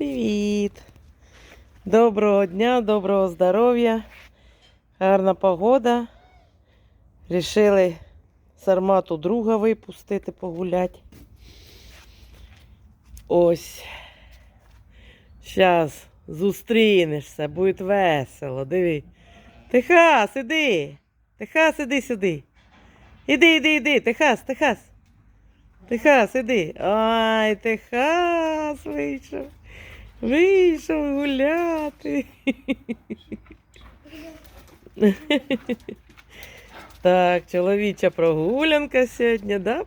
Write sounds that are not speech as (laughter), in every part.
Привіт! Доброго дня, доброго здоров'я, гарна погода. Рішили сармату друга випустити погуляти. Ось. Зараз зустрінешся, буде весело. Диви. Техас, іди. Техас, іди сюди. Іди, іди, іди, Техас, Техас. Техас, іди. Ай, Техас вийшов. Вийшов гуляти. Так, чоловіча прогулянка сьогодні, да?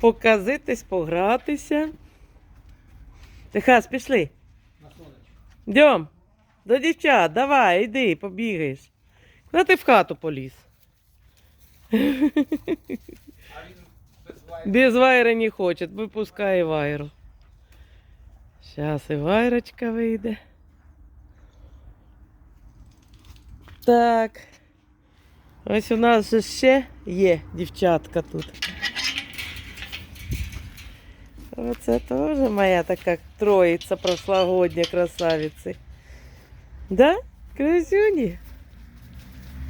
Показитись, погратися. Техас, пішли. Йдем. До дівчат, давай, йди, побігаєш. Куди ти в хату поліз? Без вайра не хоче, випускай вайру. Зараз і вайрочка вийде. Так. Ось у нас же ще є дівчатка тут. Оце теж моя така троїця прошлогодня красавиці. Да? Красюні?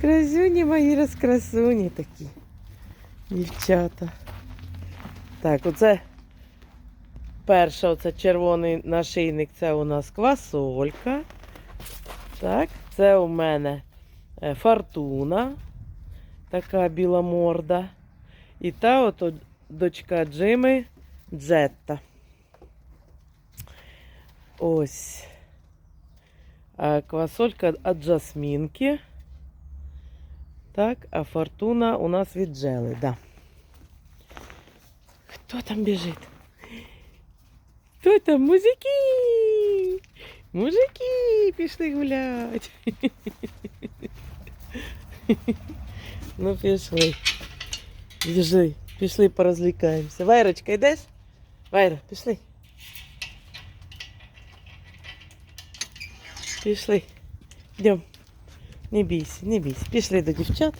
Красюні мої розкрасуні такі. Дівчата. Так, оце Перша, оце червоний нашийник, це у нас квасолька. Так, це у мене е, фортуна, така біла морда. І та ото дочка Джими Джетта. Ось. Квасолька від Джасмінки. Так, а фортуна у нас від Джели, да. Хто там біжить? Хто там? Мужики! Мужики пішли гулять. Ну, пішли. Біжи, пішли порозлікаємося. Вайрочка, йдеш? Вайра, пішли. Пішли. Йдем. Не бійся, не бійся. Пішли до дівчат.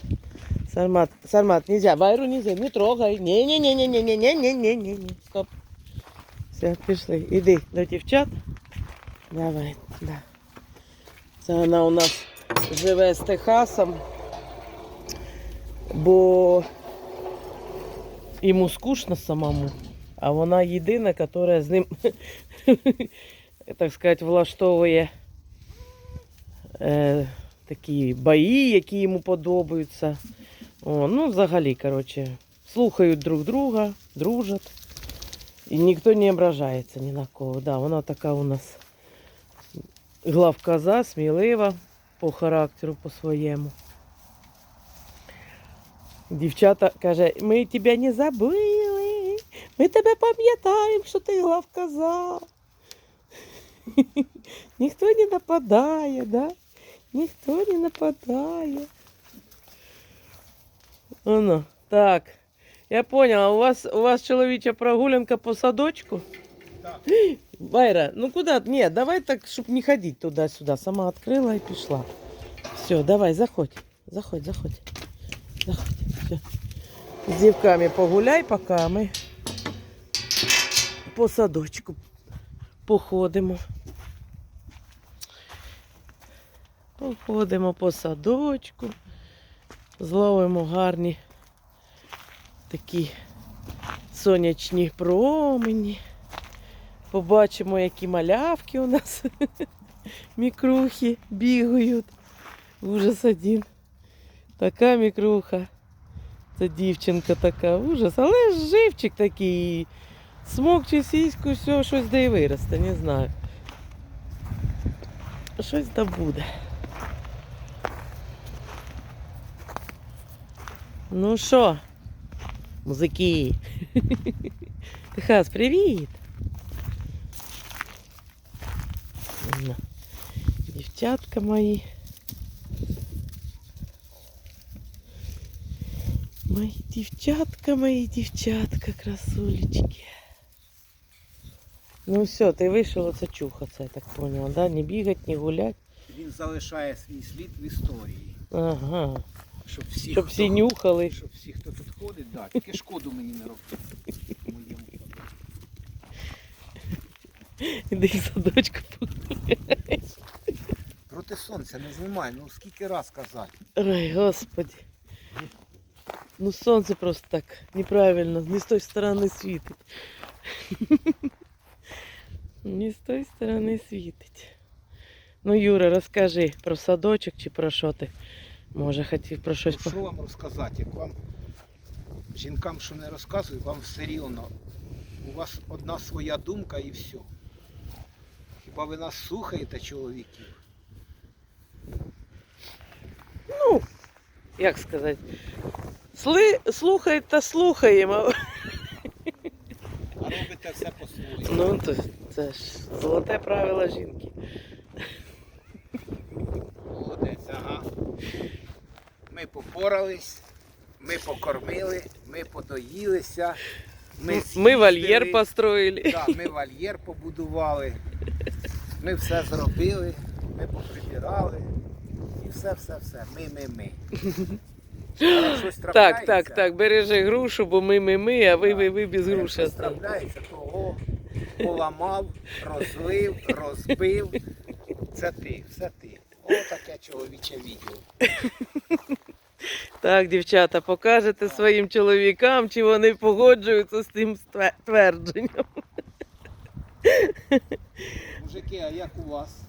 Сармат, Сармат, нельзя, Вайру нельзя, не трогай. Не-не-не-не-не-не-не-не-не. Стоп. Все, пішли. Іди до дівчат. Давай, да. Це вона у нас живе з Техасом, бо йому скучно самому, а вона єдина, яка з ним, (laughs) так сказати, влаштовує е, такі бої, які йому подобаються. О, ну, взагалі, коротше, слухають друг друга, дружать. І ніхто не ображається ні на кого. Да, вона така у нас главкоза, смілива по характеру по своєму. Дівчата каже, ми тебе не забили. Ми тебе пам'ятаємо, що ти главкоза. (laughs) Ніхто не нападає, да? Ніхто не нападає. Оно, так. Я поняла, у вас, у вас чоловіча прогулянка по садочку? Так. Вайра, ну куда? Нет, давай так, чтобы не ходить туда-сюда. Сама открыла и пришла. Все, давай, заходь. Заходь, заходь. Заходь. Все. З дівками погуляй, поки ми по садочку походимо. Походимо по садочку, зловимо гарні такі сонячні промені. Побачимо, які малявки у нас (laughs) мікрухи бігають. Ужас один. Така мікруха. Це дівчинка така, ужас. Але ж живчик такий. Смок чи сіську, все, щось де і виросте, не знаю. Щось да буде. Ну що, музики? Техас, привіт! На. Дівчатка мої. Мої дівчатка, мої дівчатка, красулечки. Ну все, ти вийшов оце чухатися, я так поняла, да? Не бігати, не гуляти. Він залишає свій слід в історії. Ага. Щоб всі, Щоб хто, нюхали. Щоб всі, хто тут ходить, да, тільки шкоду мені не робить. Моєму. Іди в садочку погуляй. Проти сонця не знімай, ну скільки раз казати. Ой, господи. Ну сонце просто так неправильно, не з тої сторони світить. Не з тої сторони світить. Ну, Юра, розкажи про садочок чи про що ти? Може, хотів про щось Ну, Що вам розказати? Як вам жінкам, що не розказую, вам все рівно. У вас одна своя думка і все. Хіба ви нас слухаєте, чоловіків? Ну, як сказати, сли, слухай та слухаємо. А робите все по-своєму. Ну, то це ж золоте правило жінки. Молодець, ага. Ми попорались, ми покормили, ми подоїлися. Ми, Ми вольєр построїли. Да, ми вольєр побудували, ми все зробили, ми поприбирали. І все, все, все. Ми, ми, ми. Але щось (laughs) Так, трапляється, так, так, бережи грушу, бо ми ми ми, а ви ви ви без як груші. щось остались. трапляється, того поламав, розлив, розбив. Це ти, все ти. О, таке чоловіче відео. Так, дівчата, покажете своїм чоловікам, чи вони погоджуються з тим ствердженням. твердженням. Мужики, а як у вас?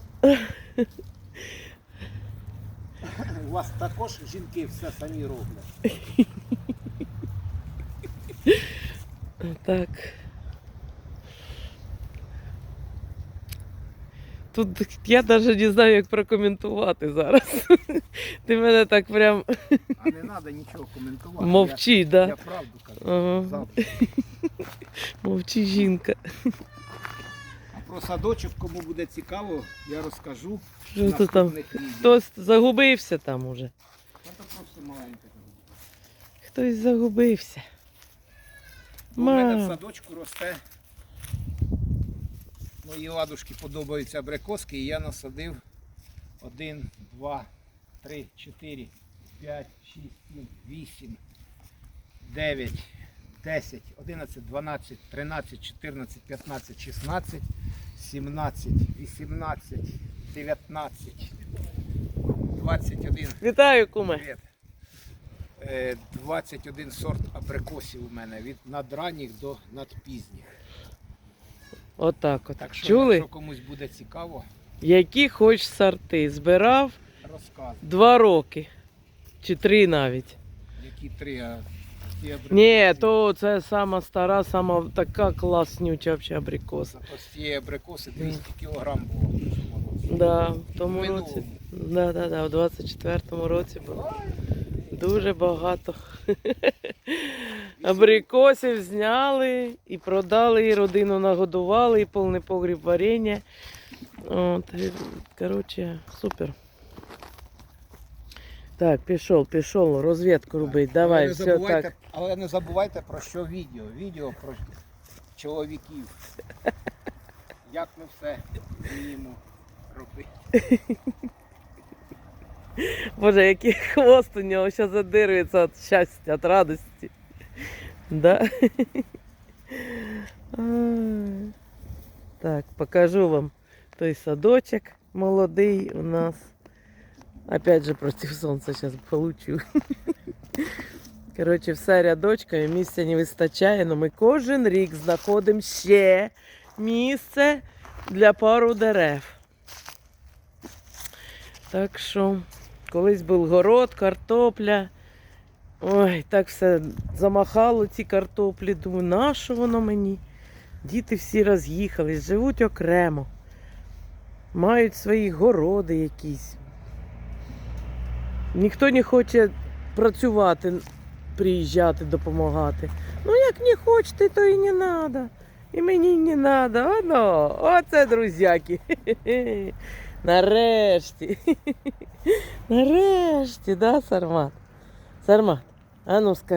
У вас також жінки все самі роблять. Так. Тут я навіть не знаю, як прокоментувати зараз. Ти мене так прям А не треба нічого коментувати. мовчи, Я, да? я правду кажу. Ага. Завжди. Мовчи, жінка. А про садочок, кому буде цікаво, я розкажу. Що ти там? Хтось загубився там уже. Це просто маленьке. Хтось загубився. У мене в садочку росте. Мої ладушки подобаються абрикоски, і я насадив 1, 2, 3, 4, 5, 6, 7, 8, 9, 10, 11, 12, 13, 14, 15, 16, 17, 18, 19, 21. Вітаю, куме. Привіт. Е, 21 сорт абрикосів у мене від надранніх до надпізніх. Отак от. Так що, Чули? якщо комусь буде цікаво, Які хоч сорти. Збирав розказуй. два роки. Чи три навіть. Які три, а ті абрикоси. Ні, то це сама стара, сама така класнюча взагалі абрикоса. З цієї абрикоси 200 кг було в цьому році. Да, в тому Минулому. році. Да, да, да, в 24-му році було дуже багато. Абрикосів зняли і продали, і родину нагодували, і повний погріб варення. От, коротше, супер. Так, пішов, пішов, розвідку робить. Давай, але не все так. Але не забувайте про що відео. Відео про чоловіків. (laughs) Як ми все вміємо робити. (laughs) (laughs) Боже, який хвост у нього зараз задирується від щастя, від радості. Да? (laughs) Так, покажу вам той садочок молодий у нас. Опять же против сонця зараз получу. (laughs) Коротше, все рядочками, місця не вистачає, але ми кожен рік знаходимо ще місце для пару дерев. Так що колись був город, картопля. Ой, так все замахало ці картоплі. Думаю, на що воно мені? Діти всі роз'їхались, живуть окремо. Мають свої городи якісь. Ніхто не хоче працювати, приїжджати, допомагати. Ну, як не хочете, то і не треба. І мені не треба. Оно, оце друзяки. (laughs) Нарешті. (laughs) Нарешті, да, Сармат? Сармат, а ну скажи.